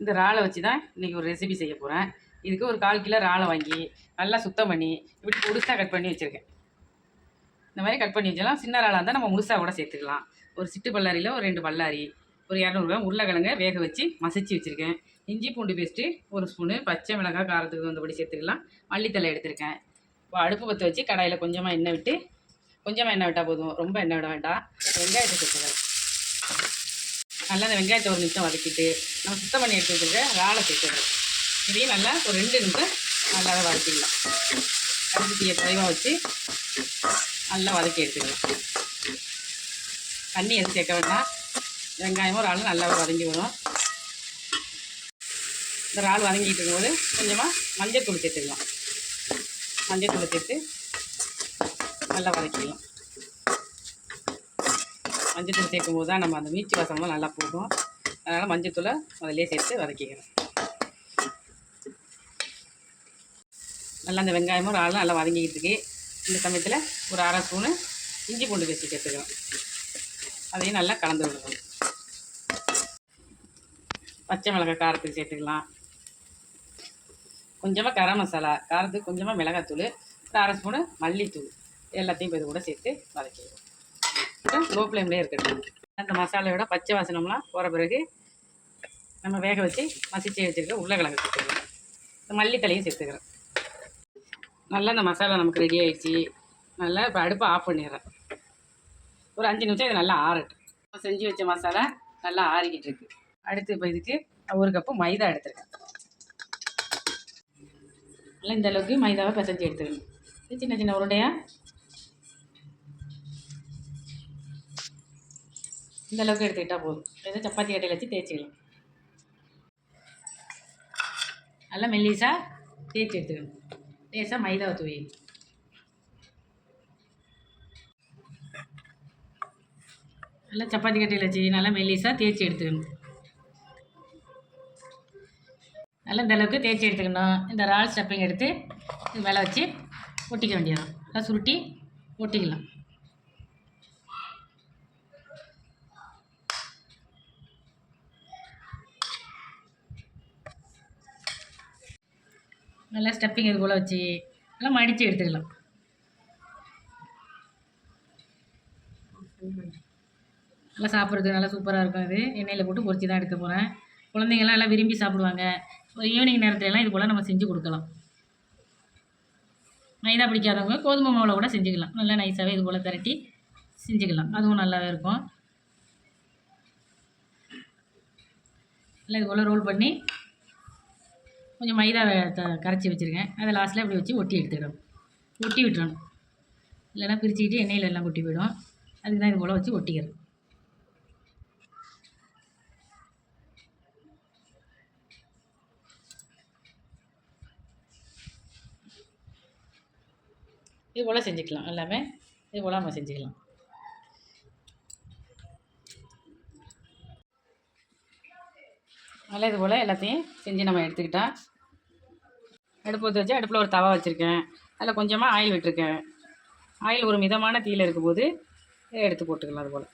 இந்த இறாலை வச்சு தான் இன்றைக்கி ஒரு ரெசிபி செய்ய போகிறேன் இதுக்கு ஒரு கால் கிலோ இறாலை வாங்கி நல்லா சுத்தம் பண்ணி இப்படி முழுசாக கட் பண்ணி வச்சுருக்கேன். இந்த மாதிரி கட் பண்ணி வச்சலாம். சின்ன இறாலாக இருந்தால் நம்ம முழுசாக கூட சேர்த்துக்கலாம். ஒரு சிட்டு பல்லாரியில் ஒரு ரெண்டு பல்லாரி ஒரு இரநூறுவா உருளைக்கிழங்க வேக வச்சு மசிச்சு வச்சுருக்கேன். இஞ்சி பூண்டு பேஸ்ட்டு ஒரு ஸ்பூனு பச்சை மிளகாய் காரத்துக்கு வந்தபடி சேர்த்துக்கலாம். மல்லித்தலை எடுத்திருக்கேன். இப்போ அடுப்பு பற்ற வச்சு கடாயில் கொஞ்சமாக எண்ணெய் விட்டு கொஞ்சமாக எண்ணெய் விட்டால் போதும். ரொம்ப எண்ணெய் விட வேண்டாம். வெங்காயத்தை சேர்த்துக்கலாம். நல்லா அந்த வெங்காயத்தை ஒரு நிமிஷம் வதக்கிட்டு நம்ம சுத்தம் பண்ணி எடுத்து வச்சுருக்க இறாலை சேர்த்துக்கிறேன் இதையும் நல்லா ஒரு ரெண்டு நிமிஷம் நல்லா வதக்கிடலாம். அடுப்பு தீயை குறைவாக வச்சு நல்லா வதக்கி எடுத்துக்கலாம். தண்ணி எதுவும் சேர்க்க வேண்டாம். வெங்காயமும் இறாலும் நல்லா வதங்கி வரும். இந்த இறால் வதங்கிட்டு இருக்கும்போது கொஞ்சமாக மஞ்சள் தூள் சேர்த்துக்கலாம். மஞ்சள் தூள் சேர்த்து நல்லா வதக்கிடலாம். மஞ்சள் தூள் சேர்க்கும் போது தான் நம்ம அந்த மீச்சி வாசம்லாம் நல்லா போகும். அதனால் மஞ்சள் தூளை சேர்த்து வதக்கிக்கிறேன் நல்லா அந்த வெங்காயமும் இறாலும் நல்லா வதங்கிக்கிட்டு இருக்கு. இந்த சமயத்தில் ஒரு அரை ஸ்பூனு இஞ்சி பூண்டு பேஸ்ட் சேர்த்துக்கிறோம் அதையும் நல்லா கலந்து விடுவோம் பச்சை மிளகாய் காரத்துக்கு சேர்த்துக்கலாம். கொஞ்சமாக கரம் மசாலா காரத்துக்கு கொஞ்சமாக மிளகாத்தூள் ஒரு அரை ஸ்பூனு மல்லித்தூள் எல்லாத்தையும் இப்போ இது கூட சேர்த்து வதக்கிடுவோம் லோ ஃப்ளேம்லேயே இருக்கட்டும். அந்த மசாலையோட பச்சை வாசனம்லாம் போகிற பிறகு நம்ம வேக வச்சு மசிச்சு வச்சுருக்க உருளைக்கிழங்கு சேர்த்துக்கிறோம். இந்த மல்லித்தலையும் சேர்த்துக்கிறேன் நல்லா இந்த மசாலா நமக்கு ரெடி ஆயிடுச்சு. நல்லா இப்போ அடுப்பை ஆஃப் பண்ணிடுறேன். ஒரு அஞ்சு நிமிஷம் இது நல்லா ஆறட்டும். செஞ்சு வச்ச மசாலா நல்லா ஆறிக்கிட்டு இருக்கு. அடுத்து இப்போ இதுக்கு ஒரு கப்பு மைதா எடுத்துருக்கேன். நல்லா இந்த அளவுக்கு மைதாவை பிசைஞ்சு எடுத்துக்கணும். சின்ன சின்ன உருண்டையாக இந்த அளவுக்கு எடுத்துக்கிட்டால் போதும். ஏதோ சப்பாத்தி கட்டையில் வச்சு தேய்ச்சிக்கலாம். நல்லா மெல்லிசாக தேய்ச்சி எடுத்துக்கணும். லேசாக மைதாவை தூவி. நல்லா சப்பாத்தி கட்டையில் வச்சு நல்லா மெல்லிசாக தேய்ச்சி எடுத்துக்கணும். நல்லா இந்த அளவுக்கு தேய்ச்சி எடுத்துக்கணும். இந்த ரால் ஸ்டப்பிங் எடுத்து இது மேலே வச்சு ஒட்டிக்க வேண்டியதான் நல்லா சுருட்டி ஒட்டிக்கலாம். நல்லா ஸ்டெப்பிங் இது போல் வச்சு நல்லா மடித்து எடுத்துக்கலாம். நல்லா சாப்பிட்றதுக்கு நல்லா சூப்பராக இருக்கும் இது. எண்ணெயில் போட்டு பொரிச்சு தான் எடுக்க போகிறேன் குழந்தைங்கள்லாம் நல்லா விரும்பி சாப்பிடுவாங்க. ஒரு ஈவினிங் நேரத்துலலாம் இது போல் நம்ம செஞ்சு கொடுக்கலாம். மைதா பிடிக்காதவங்க கோதுமை மாவில் கூட செஞ்சுக்கலாம். நல்லா நைஸாகவே இது போல் திரட்டி செஞ்சுக்கலாம். அதுவும் நல்லாவே இருக்கும். நல்லா இது போல் ரோல் பண்ணி கொஞ்சம் மைதா த- கரைச்சி வச்சுருக்கேன். அதை லாஸ்ட்டில் இப்படி வச்சு ஒட்டி எடுத்துக்கிடும் ஒட்டி விட்டுறணும். இல்லைன்னா பிரிச்சுக்கிட்டு எண்ணெயில் எல்லாம் கொட்டி போயிடும். அதுக்கு தான் இது போல் வச்சு ஒட்டிக்கிறேன். இது போல் செஞ்சுக்கலாம். எல்லாமே இது போல் நம்ம செஞ்சுக்கலாம். நல்லா இது போல் எல்லாத்தையும் செஞ்சு நம்ம எடுத்துக்கிட்டால் அடுப்பு ஊற்றி வச்சு அடுப்பில் ஒரு தவா வச்சுருக்கேன். அதில் கொஞ்சமாக ஆயில் விட்டுருக்கேன். ஆயில் ஒரு மிதமான தீயில் இருக்கும்போது இதை எடுத்து போட்டுக்கலாம் அது போல்.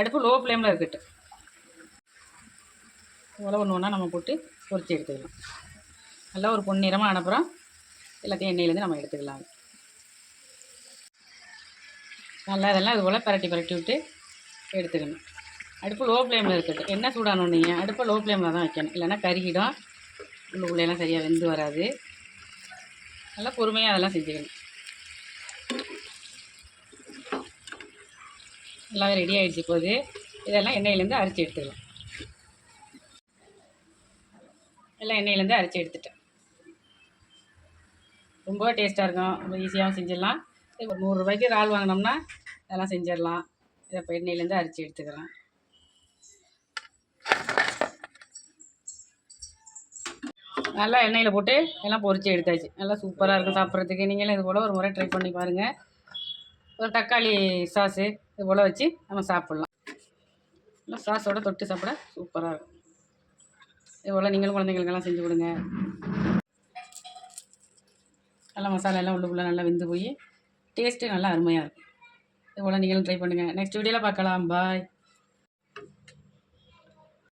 அடுப்பு லோ ஃப்ளேமில் இருக்கட்டும். போல் ஒன்று ஒன்றா நம்ம போட்டு பொறிச்சு எடுத்துக்கலாம். நல்லா ஒரு பொன்னிறமாக அனுப்புகிறோம் எல்லாத்தையும் எண்ணெயிலேருந்து நம்ம எடுத்துக்கலாம் நல்லா இதெல்லாம் இது போல் பரட்டி பரட்டி விட்டு எடுத்துக்கணும். அடுப்பு லோ ஃப்ளேமில் இருக்குது. என்ன சூடானோன்னு நீங்கள் அடுப்பை லோ ஃப்ளேமில் தான் வைக்கணும். இல்லைன்னா கருகிடும். உள்ளுக்குள்ளேலாம் சரியாக வெந்து வராது. நல்லா பொறுமையாக அதெல்லாம் செஞ்சுக்கணும். நல்லாவே ரெடி ஆகிடுச்சு போது இதெல்லாம் எண்ணெயிலேருந்து அரைச்சி எடுத்துக்கலாம். எல்லாம் எண்ணெயிலேருந்து அரைச்சி எடுத்துட்டேன். ரொம்ப டேஸ்ட்டாக இருக்கும். ரொம்ப ஈஸியாகவும் செஞ்சிடலாம். இப்போ நூறுரூபாய்க்கு இறால் வாங்கினோம்னா இதெல்லாம் செஞ்சிடலாம். இதை இப்போ எண்ணெயிலேருந்து அரைச்சி எடுத்துக்கிறேன் நல்லா எண்ணெயில் போட்டு எல்லாம் பொறிச்சு எடுத்தாச்சு. நல்லா சூப்பராக இருக்கும் சாப்பிட்றதுக்கு. நீங்களும் இது போல் ஒரு முறை ட்ரை பண்ணி பாருங்கள் ஒரு தக்காளி சாஸு இது போல் வச்சு நம்ம சாப்பிட்லாம். நல்லா சாஸோட தொட்டு சாப்பிட சூப்பராக இருக்கும் இது போல் நீங்களும் குழந்தைங்களுக்கெல்லாம் செஞ்சு கொடுங்க. நல்லா மசாலா எல்லாம் உள்ளுக்குள்ளே நல்லா வெந்து போய் டேஸ்ட்டு நல்லா அருமையாக இருக்கும் இது போல் நீங்களும் ட்ரை பண்ணுங்கள் நெக்ஸ்ட் வீடியோவில் பார்க்கலாம். பாய்